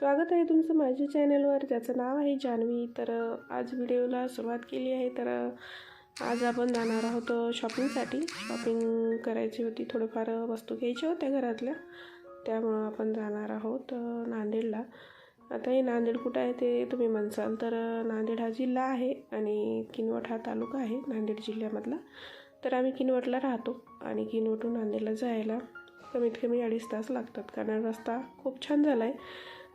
स्वागत आहे तुमचं माझ्या चॅनलवर. ज्याचं नाव आहे जान्हवी. तर आज व्हिडिओला सुरुवात केली आहे. तर आज आपण जाणार आहोत शॉपिंगसाठी. शॉपिंग करायची होती. थोडंफार वस्तू घ्यायच्या होत्या घरातल्या. त्यामुळं आपण जाणार आहोत नांदेडला. आता हे नांदेड कुठं आहे ते तुम्ही म्हणसाल तर नांदेड हा जिल्हा आहे आणि किनवट हा तालुका आहे नांदेड जिल्ह्यामधला. तर आम्ही किनवटला राहतो आणि किनवटून नांदेडला जायला कमीत कमी अडीच तास लागतात कारण रस्ता खूप छान झाला आहे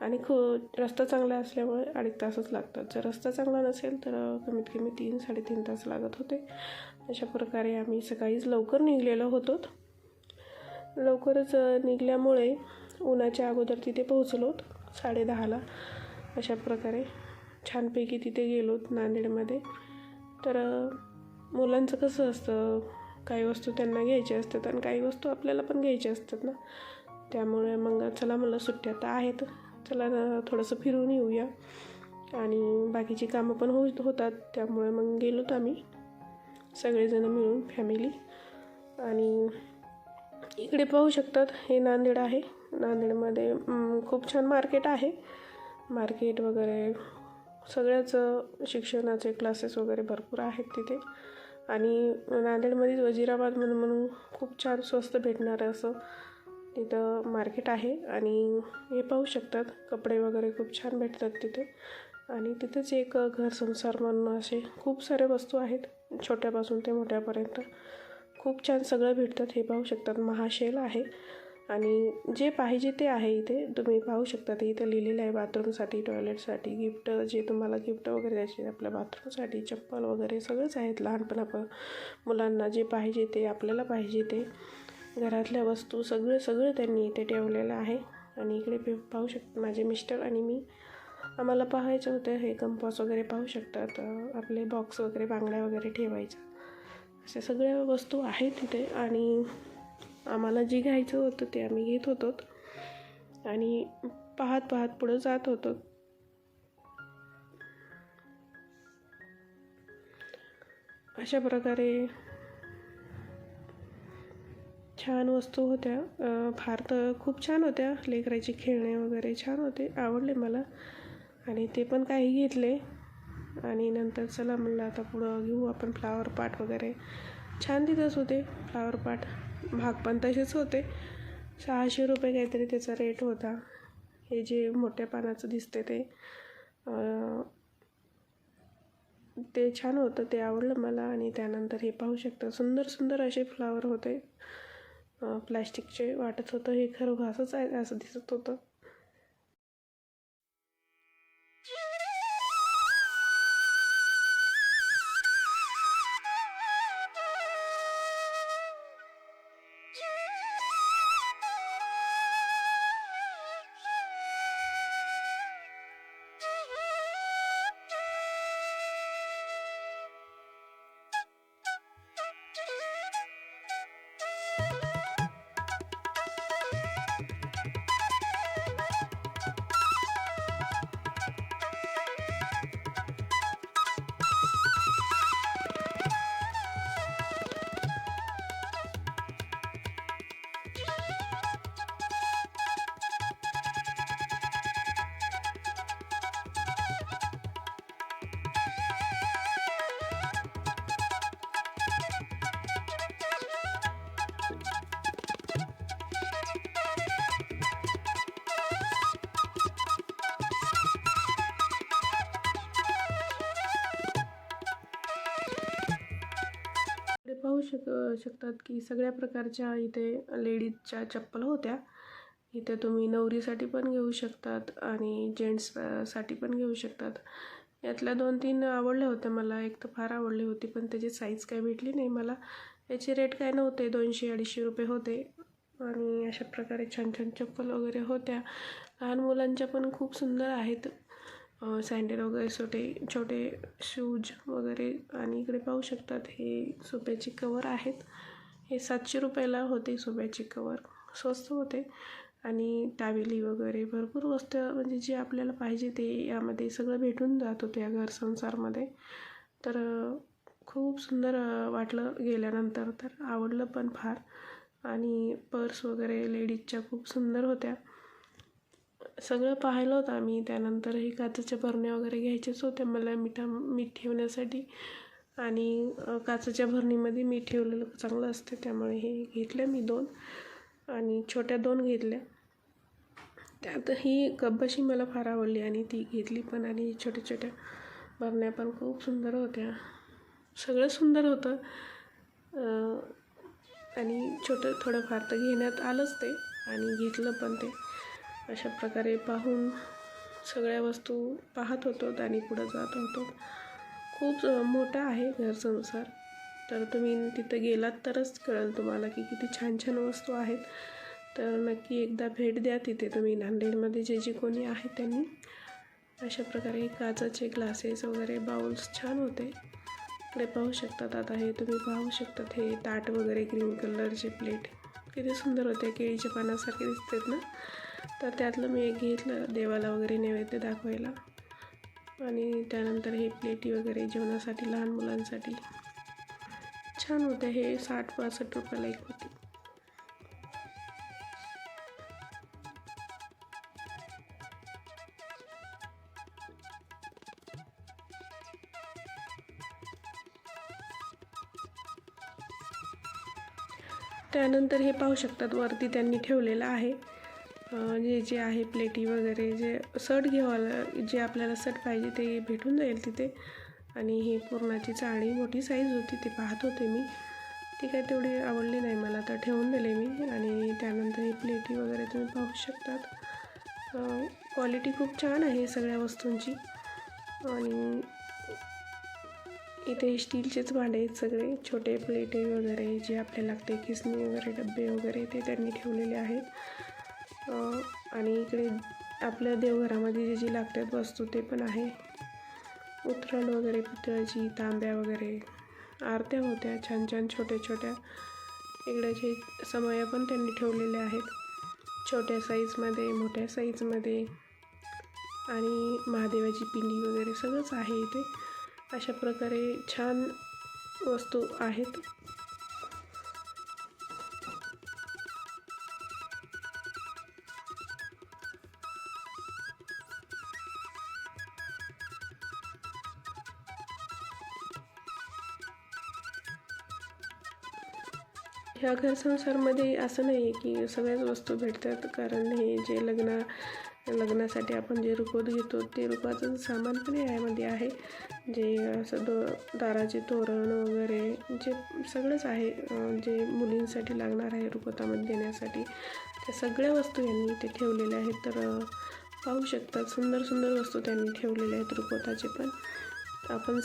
आणि खू रस्ता चांगला असल्यामुळे अडीच तासच लागतात. जर रस्ता चांगला नसेल तर कमीत कमी तीन साडेतीन तास लागत होते. अशा प्रकारे आम्ही सकाळीच लवकर निघलेलो होतो. लवकरच निघल्यामुळे उन्हाच्या अगोदर तिथे पोहोचलोत साडेदहाला अशा प्रकारे छानपैकी तिथे गेलोत नांदेडमध्ये. तर मुलांचं कसं असतं काही वस्तू त्यांना घ्यायच्या असतात आणि काही वस्तू आपल्याला पण घ्यायच्या असतात ना. त्यामुळे मग चला मला सुट्ट्या तर आहेत. चला ना थोडंसं फिरून येऊया. आणि बाकीची कामं पण हो होतात त्यामुळे मग गेलोत आम्ही. सगळेजणं मिळून फॅमिली आणि इकडे पाहू शकतात हे नांदेड आहे. नांदेडमध्ये खूप छान मार्केट आहे. मार्केट वगैरे सगळ्याच शिक्षणाचे क्लासेस वगैरे भरपूर आहेत तिथे. आणि नांदेडमध्येच वजिराबाद म्हणून म्हणून खूप छान स्वस्त भेटणारं असं. तिथं मार्केट आहे आणि हे पाहू शकतात कपडे वगैरे खूप छान भेटतात तिथे. आणि तिथेच एक घर संसार म्हणून असे खूप सारे वस्तू आहेत छोट्यापासून ते मोठ्यापर्यंत. खूप छान सगळं भेटतात हे पाहू शकतात. महाशेल आहे आणि जे पाहिजे ते आहे इथे. तुम्ही पाहू शकता ते इथं लिहिलेलं आहे बाथरूमसाठी टॉयलेटसाठी गिफ्ट जे तुम्हाला गिफ्ट वगैरे द्यायचे आपल्या बाथरूमसाठी चप्पल वगैरे सगळंच आहेत लहानपणा मुलांना जे पाहिजे ते आपल्याला पाहिजे ते. घरातल्या वस्तू सगळं सगळं त्यांनी इथे ठेवलेलं आहे. आणि इकडे पे पाहू शकता माझे मिस्टर आणि मी. आम्हाला पाहायचं होतं हे कंपॉस वगैरे पाहू शकतात. आपले बॉक्स वगैरे बांगड्या वगैरे ठेवायचं. अशा सगळ्या वस्तू आहेत तिथे आणि आम्हाला जे घ्यायचं होतं ते आम्ही घेत होतो. आणि पाहत पाहत पुढं जात होतो. अशा प्रकारे छान वस्तू होत्या. फार तर खूप छान होत्या. लेकराचे खेळणे वगैरे छान होते. आवडले मला. आणि ते पण काही घेतले. आणि नंतर चला म्हणलं आता पुढं घेऊ आपण फ्लावर पाट वगैरे. छान तिथंच होते. फ्लावर पाट भाग पण तसेच होते. सहाशे रुपये काहीतरी त्याचा रेट होता. हे जे मोठ्या पानाचं दिसते ते ते छान होतं. ते आवडलं मला. आणि त्यानंतर हे पाहू शकता सुंदर सुंदर असे फ्लावर होते. प्लॅस्टिकचे वाटत होतं हे खरं घासच आहे असं दिसत होतं. पाहू शक शकतात की सगळ्या प्रकारच्या इथे लेडीजच्या चप्पल होत्या. इथे तुम्ही नवरीसाठी पण घेऊ शकतात आणि जेंट्ससाठी पण घेऊ शकतात. यातल्या दोन तीन आवडल्या होत्या मला. एक तर फार आवडली होती पण त्याची साईज काय भेटली नाही मला. याचे रेट काय नव्हते दोनशे अडीचशे रुपये होते. आणि अशा प्रकारे छान छान चप्पल वगैरे होत्या. लहान मुलांच्या पण खूप सुंदर आहेत. सँडल वगैरे छोटे छोटे शूज वगैरे आणि इकडे पाहू शकतात हे सोप्याचे कवर आहेत. हे सातशे रुपयाला होते सोप्याचे कवर स्वस्त होते. आणि टावेली वगैरे भरपूर वस्तू म्हणजे जे आपल्याला पाहिजे ते यामध्ये सगळं भेटून जात होतं या घर संसारमध्ये. तर खूप सुंदर वाटलं गेल्यानंतर तर आवडलं पण फार. आणि पर्स वगैरे लेडीजच्या खूप सुंदर होत्या. सगळं पाहिलं होतं आम्ही. त्यानंतर हे काचेच्या बरण्या वगैरे घ्यायच्याच होत्या मला मिठा मीठ ठेवण्यासाठी. आणि काचेच्या भरणीमध्ये मीठ ठेवलेलं चांगलं असते त्यामुळे हे घेतल्या मी दोन. आणि छोट्या दोन घेतल्या. त्यात ही कब्बशी मला फार आवडली आणि ती घेतली पण. आणि छोट्या छोट्या बरण्या पण खूप सुंदर होत्या. सगळं सुंदर होतं. आणि छोटं थोडंफार तर घेण्यात आलंच ते. आणि घेतलं पण ते. अशा प्रकारे पाहून सगळ्या वस्तू पाहत होतो आणि पुढं जात होतो. खूप मोठा आहे घरसंसार तर तुम्ही तिथं गेलात तरच कळेल तुम्हाला की किती छान छान वस्तू आहेत. तर नक्की एकदा भेट द्या तिथे तुम्ही नांदेडमध्ये जे जे कोणी आहे त्यांनी. अशा प्रकारे काचाचे ग्लासेस वगैरे बाउल्स छान होते. इकडे पाहू शकतात आता हे तुम्ही पाहू शकतात. हे ताट वगैरे ग्रीन कलरचे प्लेट. किती सुंदर होते केळीच्या पानासारखे दिसतात ना. तर त्यातलं मी एक घेतलं देवाला वगैरे नैवेद्य दाखवायला. आणि त्यानंतर हे प्लेटी वगैरे जेवणासाठी लहान मुलांसाठी. छान होते हे साठ पासष्ट रुपयाला एक होती. त्यानंतर हे पाहू शकतात वरती त्यांनी ठेवलेलं आहे. जे जे आहे प्लेटी वगैरे जे सट घेवायला जे आपल्याला सट पाहिजे ते भेटून जाईल तिथे. आणि ही पुरणाची चाळी मोठी साईज होती ती पाहत होते मी. ती काय तेवढी आवडली नाही मला तर ठेवून दिले मी. आणि त्यानंतर ही प्लेटी वगैरे तुम्ही पाहू शकतात. क्वालिटी खूप छान आहे सगळ्या वस्तूंची. आणि इथे स्टीलचेच भांडे आहेत सगळे. छोटे प्लेटे वगैरे जे आपल्याला लागते किसणी वगैरे डबे वगैरे ते त्यांनी ठेवलेले आहेत. आणि इकडे आपल्या देवघरामध्ये जे जे लागतात वस्तू ते पण आहे. उतरण वगैरे पितळाची तांब्या वगैरे आरत्या होत्या छान छान छोट्या छोट्या. इकडेचे समया पण त्यांनी ठेवलेल्या आहेत. छोट्या साईजमध्ये मोठ्या साईजमध्ये आणि महादेवाची पिंडी वगैरे सगळंच आहे इथे. अशा प्रकारे छान वस्तू आहेत. ह्या घरसंसारमध्ये असं नाही आहे की सगळ्याच वस्तू भेटतात. कारण हे जे लग्न लग्नासाठी आपण जे रुपवत घेतो ते रुपाचं सामान पण यामध्ये आहे. जे असं दो दाराचे तोरण वगैरे जे सगळंच आहे जे मुलींसाठी लागणार आहे रुकवतामध्ये देण्यासाठी त्या सगळ्या वस्तू यांनी इथे ठेवलेल्या आहेत. तर पाहू शकतात सुंदर सुंदर वस्तू त्यांनी ठेवलेल्या आहेत रुकवताचे पण. आपण